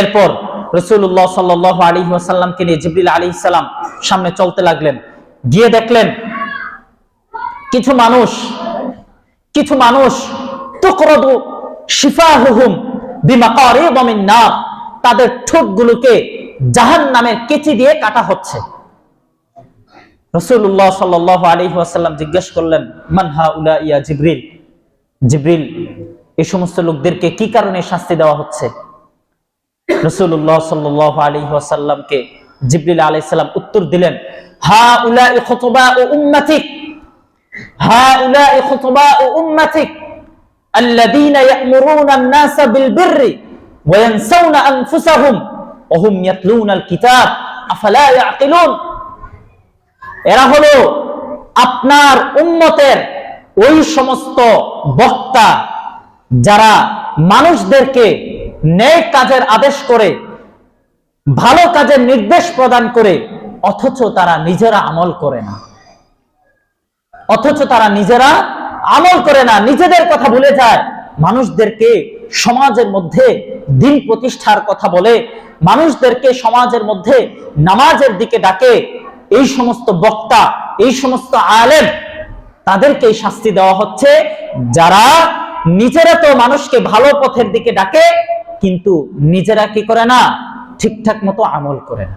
এরপর রসুল্লাহ সাল্লাহ আলী ওয়াসাল্লামকে নিয়ে জিবরিল আলী সালাম সামনে চলতে লাগলেন। গিয়ে দেখলেন কিছু মানুষ কিছু মানুষ, তুকরদু শিফাহুহুম নার, তাদের ঠোঁটগুলোকে জাহান নামের কেচি দিয়ে কাটা হচ্ছে। রসুল্লাহ সাল্লাহ আলী ওয়াসাল্লাম জিজ্ঞেস করলেন মানহা উলা ইয়া জিবরিল? জিবরিল এই সমস্ত লোকদেরকে কি কারণে শাস্তি দেওয়া হচ্ছে? রসুল্লাহ সাল্লাহ আলী ওয়াসাল্লামকে জিবরিল আলাইসাল্লাম উত্তর দিলেন হা উলা খতবা ও উম্মাতিক হা উলা খতবা ও উম্মাতিক الذين يأمرون الناس بالبر وينسون أنفسهم وهم يتلون الكتاب أفلا يعقلون এরা হলো আপনার উম্মতের ওই সমস্ত বক্তা যারা মানুষদেরকে ন্যায় কাজের আদেশ করে, ভালো কাজের নির্দেশ প্রদান করে, অথচ তারা নিজেরা আমল করে না। অথচ তারা নিজেরা আমল করে না। নিজেদের কথা ভুলে যায়। মানুষদেরকে সমাজের মধ্যে দিন প্রতিষ্ঠার কথা বলে, মানুষদেরকে সমাজের মধ্যে নামাজের দিকে ডাকে। এই সমস্ত বক্তা, এই সমস্ত আলেম, তাদেরকে শাস্তি দেওয়া হচ্ছে। যারা নিজেরা তো মানুষকে ভালো পথের দিকে ডাকে কিন্তু নিজেরা কি করে না? ঠিকঠাক মতো আমল করে না।